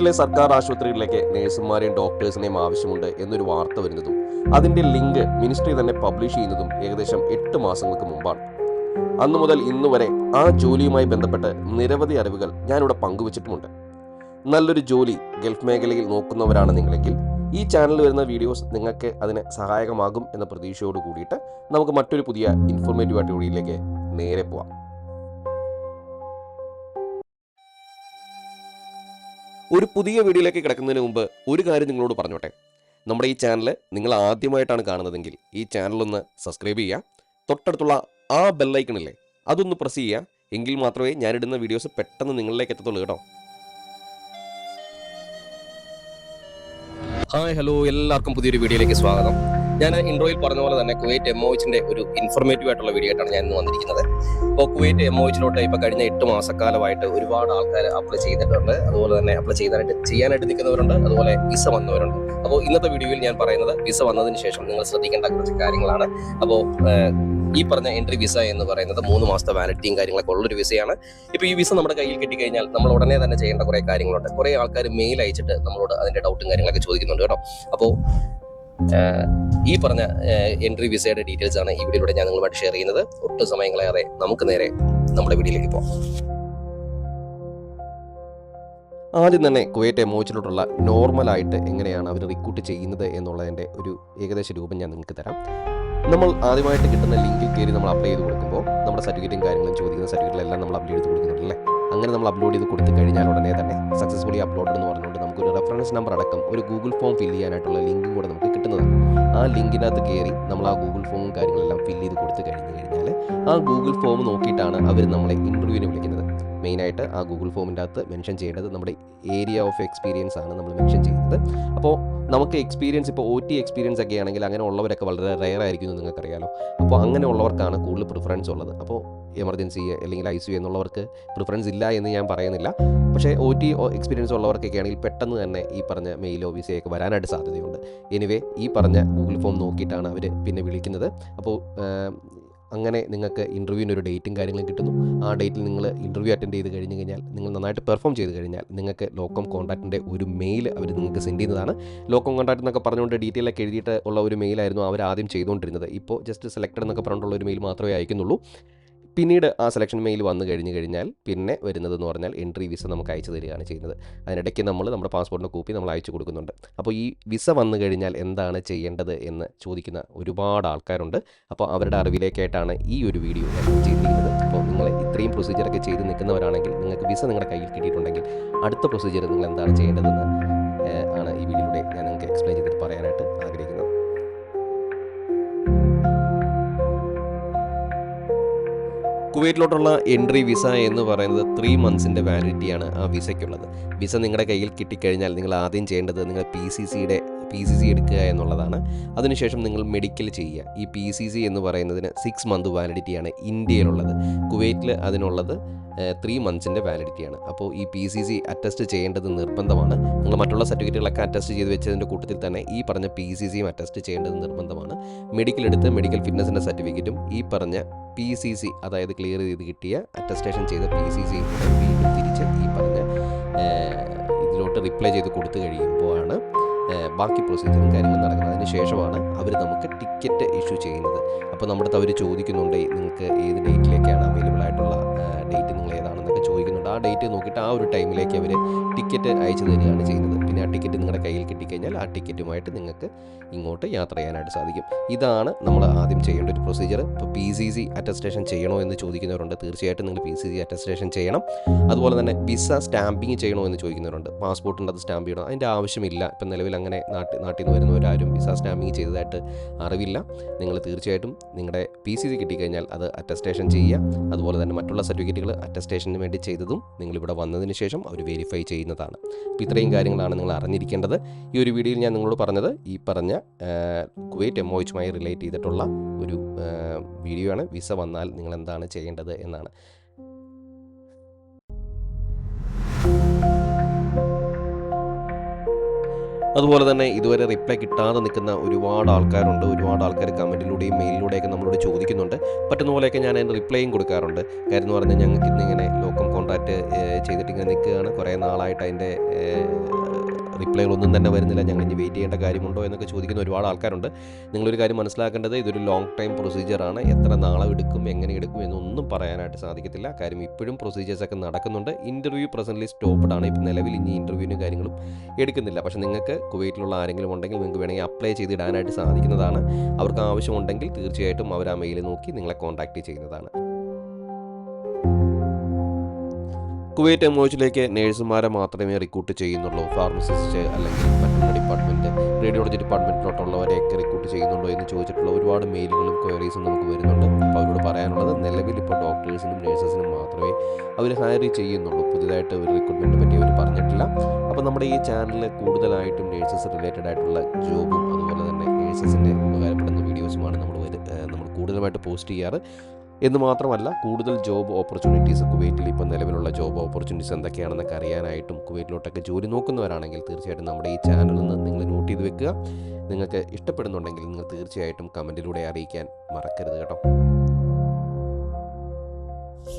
കുവൈറ്റിലെ സർക്കാർ ആശുപത്രികളിലേക്ക് നഴ്സുമാരെയും ഡോക്ടേഴ്സിനെയും ആവശ്യമുണ്ട് എന്നൊരു വാർത്ത വരുന്നതും അതിന്റെ ലിങ്ക് മിനിസ്ട്രി തന്നെ പബ്ലിഷ് ചെയ്യുന്നതും ഏകദേശം എട്ട് മാസങ്ങൾക്ക് മുമ്പാണ്. അന്നു മുതൽ ഇന്നു വരെ ആ ജോലിയുമായി ബന്ധപ്പെട്ട് നിരവധി അറിവുകൾ ഞാനിവിടെ പങ്കുവച്ചിട്ടുമുണ്ട്. നല്ലൊരു ജോലി ഗൾഫ് മേഖലയിൽ നോക്കുന്നവരാണ് നിങ്ങളെങ്കിൽ ഈ ചാനലിൽ വരുന്ന വീഡിയോസ് നിങ്ങൾക്ക് അതിന് സഹായകമാകും എന്ന പ്രതീക്ഷയോട് കൂടിയിട്ട് നമുക്ക് മറ്റൊരു പുതിയ ഇൻഫോർമേറ്റീവ് ആയിട്ട് നേരെ പോവാം. ഒരു പുതിയ വീഡിയോയിലേക്ക് കിടക്കുന്നതിന് മുമ്പ് ഒരു കാര്യം നിങ്ങളോട് പറഞ്ഞോട്ടെ. നമ്മുടെ ഈ ചാനൽ നിങ്ങൾ ആദ്യമായിട്ടാണ് കാണുന്നതെങ്കിൽ ഈ ചാനലൊന്ന് സബ്സ്ക്രൈബ് ചെയ്യുക. തൊട്ടടുത്തുള്ള ആ ബെല്ലൈക്കണില്ലേ അതൊന്ന് പ്രസ് ചെയ്യുക. എങ്കിൽ മാത്രമേ ഞാനിടുന്ന വീഡിയോസ് പെട്ടെന്ന് നിങ്ങളിലേക്ക് എത്തത്തുള്ളൂ കേട്ടോ. ഹായ് ഹലോ എല്ലാവർക്കും പുതിയൊരു വീഡിയോയിലേക്ക് സ്വാഗതം. ഞാൻ ഇൻട്രോയിൽ പറഞ്ഞ പോലെ തന്നെ കുവൈറ്റ് എം ഒച്ചിന്റെ ഒരു ഇൻഫർമേറ്റീവ് ആയിട്ടുള്ള വീഡിയോ ആയിട്ടാണ് ഞാൻ ഇന്ന് വന്നിരിക്കുന്നത്. അപ്പോൾ കുവൈറ്റ് എം ഒച്ചിലോട്ട് ഇപ്പോൾ കഴിഞ്ഞ എട്ട് മാസക്കാലമായിട്ട് ഒരുപാട് ആൾക്കാർ അപ്ലൈ ചെയ്തിട്ടുണ്ട്. അതുപോലെ തന്നെ അപ്ലൈ ചെയ്യാനായിട്ട് ചെയ്യാനായിട്ട് നിൽക്കുന്നവരുണ്ട്. അതുപോലെ വിസ വന്നവരുണ്ട്. അപ്പോൾ ഇന്നത്തെ വീഡിയോയിൽ ഞാൻ പറയുന്നത് വിസ വന്നതിന് ശേഷം നിങ്ങൾ ശ്രദ്ധിക്കേണ്ട കുറച്ച് കാര്യങ്ങളാണ്. അപ്പോൾ ഈ പറഞ്ഞ എൻട്രി വിസ എന്ന് പറയുന്നത് മൂന്ന് മാസത്തെ വാലിഡിറ്റിയും കാര്യങ്ങളൊക്കെ ഉള്ളൊരു വിസയാണ് ഇപ്പോൾ ഈ വിസ നമ്മുടെ കയ്യിൽ കിട്ടിക്കഴിഞ്ഞാൽ നമ്മൾ ഉടനെ തന്നെ ചെയ്യേണ്ട കുറേ കാര്യങ്ങളുണ്ട്. കുറേ ആൾക്കാർ മെയിൽ അയച്ചിട്ട് നമ്മളോട് അതിന്റെ ഡൗട്ടും കാര്യങ്ങളൊക്കെ ചോദിക്കുന്നുണ്ട് കേട്ടോ. അപ്പോൾ ഈ പറഞ്ഞ എൻട്രി വിസയുടെ ഡീറ്റെയിൽസ് ആണ് ഈ വീഡിയോയിലൂടെ ഞാൻ നിങ്ങളുമായിട്ട് ഷെയർ ചെയ്യുന്നത്. ഒട്ടും സമയങ്ങളേറെ നമുക്ക് നേരെ നമ്മുടെ വീഡിയോയിലേക്ക് പോകാം. ആദ്യം തന്നെ കുവൈറ്റ് എമോച്ചിലോട്ടുള്ള നോർമലായിട്ട് എങ്ങനെയാണ് അവർ റിക്രൂട്ട് ചെയ്യുന്നത് എന്നുള്ളതിന്റെ ഒരു ഏകദേശ രൂപം ഞാൻ നിങ്ങൾക്ക് തരാം. നമ്മൾ ആദ്യമായിട്ട് കിട്ടുന്ന ലിങ്കിൽ കയറി നമ്മൾ അപ്ലൈ ചെയ്ത് കൊടുക്കുമ്പോൾ നമ്മുടെ സർട്ടിഫിക്കറ്റും കാര്യങ്ങളും ചോദിക്കുന്ന സർട്ടിഫിക്കറ്റിലെല്ലാം നമ്മൾ അപ്ലോഡ് ചെയ്ത് കൊടുക്കുന്നുണ്ടല്ലേ? അങ്ങനെ നമ്മൾ അപ്ലോഡ് ചെയ്ത് കൊടുത്തു കഴിഞ്ഞാൽ ഉടനെ തന്നെ സക്സസ്ഫുള്ളി അപ്ലോഡ് എന്ന് നമുക്കൊരു റെഫറൻസ് നമ്പർ അടക്കം ഒരു ഗൂഗിൾ ഫോം ഫില്ല് ചെയ്യാനായിട്ടുള്ള ലിങ്കും കൂടെ നമുക്ക് കിട്ടുന്നതാണ്. ആ ലിങ്കിനകത്ത് കയറി നമ്മൾ ആ ഗൂഗിൾ ഫോമും കാര്യങ്ങളെല്ലാം ഫില്ല് ചെയ്ത് കൊടുത്തു കഴിഞ്ഞ് കഴിഞ്ഞാൽ ആ ഗൂഗിൾ ഫോം നോക്കിയിട്ടാണ് അവർ നമ്മളെ ഇന്റർവ്യൂവിന് വിളിക്കുന്നത്. മെയിനായിട്ട് ആ ഗൂഗിൾ ഫോമിന്റെ അകത്ത് മെൻഷൻ ചെയ്യേണ്ടത് നമ്മുടെ ഏരിയ ഓഫ് എക്സ്പീരിയൻസ് ആണ് നമ്മൾ മെൻഷൻ ചെയ്യുന്നത്. അപ്പോൾ നമുക്ക് എക്സ്പീരിയൻസ് ഇപ്പോൾ ഒ ടി എക്സ്പീരിയൻസ് ഒക്കെ ആണെങ്കിൽ അങ്ങനെ ഉള്ളവരൊക്കെ വളരെ റെയർ ആയിരിക്കും എന്ന് നിങ്ങൾക്കറിയാലോ. അപ്പോൾ അങ്ങനെ ഉള്ളവർക്കാണ് കൂടുതൽ പ്രിഫറൻസ് ഉള്ളത്. അപ്പോൾ എമർജൻസി അല്ലെങ്കിൽ ഐ സി എന്നുള്ളവർക്ക് പ്രിഫറൻസ് ഇല്ല എന്ന് ഞാൻ പറയുന്നില്ല. പക്ഷേ ഒ ടി എക്സ്പീരിയൻസ് ഉള്ളവർക്കൊക്കെ ആണെങ്കിൽ പെട്ടെന്ന് തന്നെ ഈ പറഞ്ഞ മെയിലോ വിസയൊക്കെ വരാനായിട്ട് സാധ്യതയുണ്ട്. എനിവേ ഈ പറഞ്ഞ ഗൂഗിൾ ഫോം നോക്കിയിട്ടാണ് അവർ പിന്നെ വിളിക്കുന്നത്. അപ്പോൾ അങ്ങനെ നിങ്ങൾക്ക് ഇന്റർവ്യൂവിന് ഒരു ഡേറ്റും കാര്യങ്ങളും കിട്ടുന്നു. ആ ഡേറ്റിൽ നിങ്ങൾ ഇന്റർവ്യൂ അറ്റൻഡ് ചെയ്ത് കഴിഞ്ഞ് കഴിഞ്ഞാൽ നിങ്ങൾ നന്നായിട്ട് പെർഫോം ചെയ്ത് കഴിഞ്ഞാൽ നിങ്ങൾക്ക് ലോക്കം കോൺടാക്റ്റിന്റെ ഒരു മെയിൽ അവർ നിങ്ങൾക്ക് സെൻഡ് ചെയ്യുന്നതാണ്. ലോക്കം കോൺടാക്ട് എന്നൊക്കെ പറഞ്ഞുകൊണ്ട് ഡീറ്റെയിൽ ഒക്കെ എഴുതിയിട്ട് ഉള്ള ഒരു മെയിലായിരുന്നു അവർ ആദ്യം ചെയ്തുകൊണ്ടിരുന്നത്. ഇപ്പോൾ ജസ്റ്റ് സെലക്റ്റഡ് എന്നൊക്കെ പറഞ്ഞിട്ടുള്ള ഒരു മെയിൽ മാത്രമേ അയക്കുന്നുള്ളൂ. പിന്നീട് ആ സെലക്ഷൻ മെയിൽ വന്നു കഴിഞ്ഞ് കഴിഞ്ഞാൽ പിന്നെ വരുന്നതെന്ന് പറഞ്ഞാൽ എൻട്രി വിസ നമുക്ക് അയച്ചു തരികയാണ് ചെയ്യുന്നത്. അതിനിടയ്ക്ക് നമ്മൾ നമ്മുടെ പാസ്പോർട്ടിന്റെ കോപ്പി നമ്മൾ അയച്ചു കൊടുക്കുന്നുണ്ട്. അപ്പോൾ ഈ വിസ വന്നു കഴിഞ്ഞാൽ എന്താണ് ചെയ്യേണ്ടത് എന്ന് ചോദിക്കുന്ന ഒരുപാട് ആൾക്കാരുണ്ട്. അപ്പോൾ അവരുടെ അറിവിലേക്കായിട്ടാണ് ഈ ഒരു വീഡിയോ ചെയ്തിരിക്കുന്നത്. അപ്പോൾ നിങ്ങൾ ഇത്രയും പ്രൊസീജിയറൊക്കെ ചെയ്ത് നിൽക്കുന്നവരാണെങ്കിൽ നിങ്ങൾക്ക് വിസ നിങ്ങളുടെ കയ്യിൽ കിട്ടിയിട്ടുണ്ടെങ്കിൽ അടുത്ത പ്രൊസീജിയർ നിങ്ങൾ എന്താണ് ചെയ്യേണ്ടതെന്ന് ആണ് ഈ വീഡിയോയിലൂടെ കുവൈറ്റിലോട്ടുള്ള എൻട്രി വിസ എന്ന് പറയുന്നത് ത്രീ മന്ത്സിന്റെ വാലിഡിറ്റിയാണ് ആ വിസയ്ക്കുള്ളത്. വിസ നിങ്ങളുടെ കയ്യിൽ കിട്ടിക്കഴിഞ്ഞാൽ നിങ്ങൾ ആദ്യം ചെയ്യേണ്ടത് നിങ്ങൾ പി സി സിയുടെ പി സി സി എടുക്കുക എന്നുള്ളതാണ്. അതിനുശേഷം നിങ്ങൾ മെഡിക്കൽ ചെയ്യുക. ഈ പി സി സി എന്ന് പറയുന്നതിന് സിക്സ് മന്ത് വാലിഡിറ്റിയാണ് ഇന്ത്യയിലുള്ളത്. കുവൈറ്റിൽ അതിനുള്ളത് ത്രീ മന്ത്സിന്റെ വാലിഡിറ്റിയാണ് അപ്പോൾ ഈ പി സി സി അറ്റസ്റ്റ് ചെയ്യേണ്ടത് നിർബന്ധമാണ്. നിങ്ങൾ മറ്റുള്ള സർട്ടിഫിക്കറ്റുകളൊക്കെ അറ്റസ്റ്റ് ചെയ്ത് വെച്ചതിന്റെ കൂട്ടത്തിൽ തന്നെ ഈ പറഞ്ഞ പി സി സിയും അറ്റസ്റ്റ് ചെയ്യേണ്ടത് നിർബന്ധമാണ്. മെഡിക്കൽ എടുത്ത് മെഡിക്കൽ ഫിറ്റ്നസിന്റെ സർട്ടിഫിക്കറ്റും ഈ പറഞ്ഞ പി സി സി അതായത് ക്ലിയർ ചെയ്ത് കിട്ടിയ അറ്റസ്റ്റേഷൻ ചെയ്ത പി സി സി തിരിച്ച് ഈ പറഞ്ഞ ഇതിലോട്ട് റിപ്ലൈ ചെയ്ത് കൊടുത്തു കഴിയുമ്പോഴാണ് ബാക്കി പ്രൊസീജിയറും കാര്യങ്ങളും നടക്കുന്നത് അതിന് ശേഷമാണ് അവർ നമുക്ക് ടിക്കറ്റ് ഇഷ്യൂ ചെയ്യുന്നത്. അപ്പോൾ നമ്മുടെ അവർ ചോദിക്കുന്നുണ്ട് നിങ്ങൾക്ക് ഏത് ഡേറ്റിലേക്കാണ് അവൈലബിൾ ആയിട്ടുള്ള ഡേറ്റ് നിങ്ങൾ ഏതാണെന്നൊക്കെ ചോദിക്കുന്നുണ്ട്. ആ ഡേറ്റ് നോക്കിയിട്ട് ആ ഒരു ടൈമിലേക്ക് അവർ ടിക്കറ്റ് അയച്ചു തരികയാണ് ചെയ്യുന്നത്. പിന്നെ ആ ടിക്കറ്റ് നിങ്ങളുടെ കയ്യിൽ കിട്ടിക്കഴിഞ്ഞാൽ ആ ടിക്കറ്റുമായിട്ട് നിങ്ങൾക്ക് ഇങ്ങോട്ട് യാത്ര ചെയ്യാനായിട്ട് സാധിക്കും. ഇതാണ് നമ്മൾ ആദ്യം ചെയ്യേണ്ട ഒരു പ്രൊസീജിയർ ഇപ്പോൾ പി സി സി അറ്റസ്റ്റേഷൻ ചെയ്യണോ എന്ന് ചോദിക്കുന്നവരുണ്ട്. തീർച്ചയായിട്ടും നിങ്ങൾ പി സി സി അറ്റസ്റ്റേഷൻ ചെയ്യണം. അതുപോലെ തന്നെ വിസ സ്റ്റാമ്പിങ് ചെയ്യണോ എന്ന് ചോദിക്കുന്നവരുണ്ട്. പാസ്പോർട്ടിന്റെ അത് സ്റ്റാമ്പ് ചെയ്യണം. അതിന്റെ ആവശ്യമില്ല. ഇപ്പം നിലവിൽ അങ്ങനെ നാട്ടിൽ നാട്ടിൽ നിന്ന് വരുന്നവരാരും വിസ സ്റ്റാമ്പിങ് ചെയ്തതായിട്ട് അറിവില്ല. നിങ്ങൾ തീർച്ചയായിട്ടും നിങ്ങളുടെ പി സി സി കിട്ടിക്കഴിഞ്ഞാൽ അത് അറ്റസ്റ്റേഷൻ ചെയ്യുക. അതുപോലെ തന്നെ മറ്റുള്ള സർട്ടിഫിക്കറ്റുകൾ അറ്റസ്റ്റേഷന് വേണ്ടി ചെയ്തതും നിങ്ങളിവിടെ വന്നതിന് ശേഷം അവർ വെരിഫൈ ചെയ്യുന്നതാണ്. അപ്പോൾ ഇത്രയും കാര്യങ്ങളാണ് നിങ്ങൾ അറിഞ്ഞിരിക്കേണ്ടത്. ഈ ഒരു വീഡിയോയിൽ ഞാൻ നിങ്ങളോട് പറഞ്ഞത് ഈ പറഞ്ഞ കുവൈറ്റ് കുവൈറ്റ് എംഒച്ചുമായി റിലേറ്റ് ചെയ്തിട്ടുള്ള ഒരു വീഡിയോ ആണ്. വിസ വന്നാൽ നിങ്ങൾ എന്താണ് ചെയ്യേണ്ടത് എന്നാണ്. അതുപോലെ തന്നെ ഇതുവരെ റിപ്ലൈ കിട്ടാതെ നിൽക്കുന്ന ഒരുപാട് ആൾക്കാരുണ്ട്. ഒരുപാട് ആൾക്കാർ കമന്റിലൂടെയും മെയിലിലൂടെയൊക്കെ നമ്മളോട് ചോദിക്കുന്നുണ്ട്. പറ്റുന്ന പോലെയൊക്കെ ഞാൻ അതിന്റെ റിപ്ലൈയും കൊടുക്കാറുണ്ട്. കാര്യം എന്ന് പറഞ്ഞാൽ ഞങ്ങൾക്ക് ഇന്നിങ്ങനെ ലോക്കം കോൺടാക്റ്റ് ചെയ്തിട്ട് ഇങ്ങനെ നിൽക്കുകയാണ്. കുറേ നാളായിട്ട് അതിന്റെ റിപ്ലൈകളൊന്നും തന്നെ വരുന്നില്ല. ഞങ്ങൾ ഇനി വെയിറ്റ് ചെയ്യേണ്ട കാര്യമുണ്ടോ എന്നൊക്കെ ചോദിക്കുന്ന ഒരുപാട് ആൾക്കാരുണ്ട്. നിങ്ങളൊരു കാര്യം മനസ്സിലാക്കേണ്ടത് ഇതൊരു ലോങ് ടൈം പ്രൊസീജിയറാണ് എത്ര നാളെ എടുക്കും എങ്ങനെ എടുക്കും എന്നൊന്നും പറയാനായിട്ട് സാധിക്കത്തില്ല. കാര്യം ഇപ്പോഴും പ്രൊസീജിയേഴ്സൊക്കെ നടക്കുന്നുണ്ട്. ഇന്റർവ്യൂ പ്രസന്റ്ലി സ്റ്റോപ്പ്ഡ് ആണ്. ഇപ്പം നിലവിൽ ഇനി ഇന്റർവ്യൂവിനും കാര്യങ്ങളും എടുക്കുന്നില്ല. പക്ഷേ നിങ്ങൾക്ക് കുവൈറ്റിലുള്ള ആരെങ്കിലും ഉണ്ടെങ്കിൽ നിങ്ങൾക്ക് വേണമെങ്കിൽ അപ്ലൈ ചെയ്തിടാനായിട്ട് സാധിക്കുന്നതാണ്. അവർക്ക് ആവശ്യമുണ്ടെങ്കിൽ തീർച്ചയായിട്ടും അവർ ആ മെയിൽ നോക്കി നിങ്ങളെ കോൺടാക്റ്റ് ചെയ്യുന്നതാണ്. കുവൈറ്റ് എംഒച്ചിലേക്ക് നേഴ്സുമാരെ മാത്രമേ റിക്രൂട്ട് ചെയ്യുന്നുള്ളൂ ഫാർമസിസ്റ്റ് അല്ലെങ്കിൽ മറ്റുള്ള ഡിപ്പാർട്ട്മെന്റ് റേഡിയോളജി ഡിപ്പാർട്ട്മെന്റിലോട്ടുള്ളവരെയൊക്കെ റിക്രൂട്ട് ചെയ്യുന്നുണ്ടോ എന്ന് ചോദിച്ചിട്ടുള്ള ഒരുപാട് മെയിലുകളും ക്വയറീസും നമുക്ക് വരുന്നുണ്ട്. അപ്പോൾ അവരോട് പറയാനുള്ളത് നിലവിൽ ഇപ്പോൾ ഡോക്ടേഴ്സിനും നേഴ്സസിനും മാത്രമേ അവർ ഹയർ ചെയ്യുന്നുള്ളൂ. പുതിയതായിട്ട് ഒരു റിക്രൂട്ട്മെന്റ് പറ്റി അവർ പറഞ്ഞിട്ടില്ല. അപ്പോൾ നമ്മുടെ ഈ ചാനലിൽ കൂടുതലായിട്ടും നേഴ്സസ് റിലേറ്റഡ് ആയിട്ടുള്ള ജോബും അതുപോലെ തന്നെ നേഴ്സസിന്റെ ഉപകാരപ്പെടുന്ന വീഡിയോസുമാണ് നമ്മൾ നമ്മൾ കൂടുതലായിട്ട് പോസ്റ്റ് ചെയ്യാറ്. എന്ന് മാത്രമല്ല കൂടുതൽ ജോബ് ഓപ്പർച്യൂണിറ്റീസ് കുവൈറ്റിൽ ഇപ്പം നിലവിലുള്ള ജോബ് ഓപ്പർച്യൂണിറ്റീസ് എന്തൊക്കെയാണെന്നൊക്കെ അറിയാനായിട്ടും കുവൈറ്റിലോട്ടൊക്കെ ജോലി നോക്കുന്നവരാണെങ്കിൽ തീർച്ചയായിട്ടും നമ്മുടെ ഈ ചാനലിൽ നിന്ന് നിങ്ങൾ നോട്ട് ചെയ്ത് വെക്കുക. നിങ്ങൾക്ക് ഇഷ്ടപ്പെടുന്നുണ്ടെങ്കിൽ നിങ്ങൾ തീർച്ചയായിട്ടും കമന്റിലൂടെ അറിയിക്കാൻ മറക്കരുത് കേട്ടോ.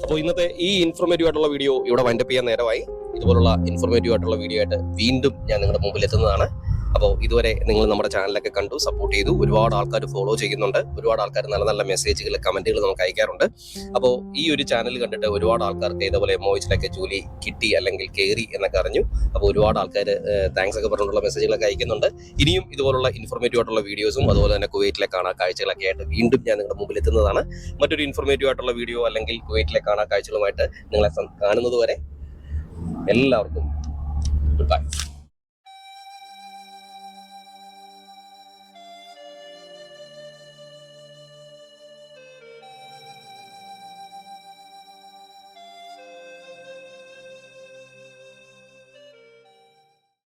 അപ്പോൾ ഇന്നത്തെ ഈ ഇൻഫോർമേറ്റീവ് ആയിട്ടുള്ള വീഡിയോ ഇവിടെ വൈൻഡപ്പ് ചെയ്യാൻ നേരമായി. ഇതുപോലുള്ള ഇൻഫോർമേറ്റീവ് ആയിട്ടുള്ള വീഡിയോ ആയിട്ട് വീണ്ടും ഞാൻ നിങ്ങളുടെ മുമ്പിൽ എത്തുന്നതാണ്. അപ്പോൾ ഇതുവരെ നിങ്ങൾ നമ്മുടെ ചാനലൊക്കെ കണ്ടു സപ്പോർട്ട് ചെയ്തു. ഒരുപാട് ആൾക്കാർ ഫോളോ ചെയ്യുന്നുണ്ട്. ഒരുപാട് ആൾക്കാർ നല്ല നല്ല മെസ്സേജുകൾ കമന്റുകൾ നമുക്ക് അയക്കാറുണ്ട്. അപ്പോൾ ഈ ഒരു ചാനൽ കണ്ടിട്ട് ഒരുപാട് ആൾക്കാർക്ക് ഇതേപോലെ മോയിച്ചിലൊക്കെ ജോലി കിട്ടി അല്ലെങ്കിൽ കയറി എന്നൊക്കെ അറിഞ്ഞു. അപ്പോൾ ഒരുപാട് ആൾക്കാർ താങ്ക്സ് ഒക്കെ പറഞ്ഞിട്ടുള്ള മെസ്സേജുകളൊക്കെ അയക്കുന്നുണ്ട്. ഇനിയും ഇതുപോലുള്ള ഇൻഫോർമേറ്റീവ് ആയിട്ടുള്ള വീഡിയോസും അതുപോലെ തന്നെ കുവൈറ്റിലെ കാണാൻ കാഴ്ചകളൊക്കെ ആയിട്ട് വീണ്ടും ഞാൻ നിങ്ങളുടെ മുമ്പിൽ എത്തുന്നതാണ്. മറ്റൊരു ഇൻഫോർമേറ്റീവ് ആയിട്ടുള്ള വീഡിയോ അല്ലെങ്കിൽ കുവൈറ്റിലെ കാണാൻ കാഴ്ചകളുമായിട്ട് നിങ്ങളെ കാണുന്നത് വരെ എല്ലാവർക്കും ഗുഡ് ബൈ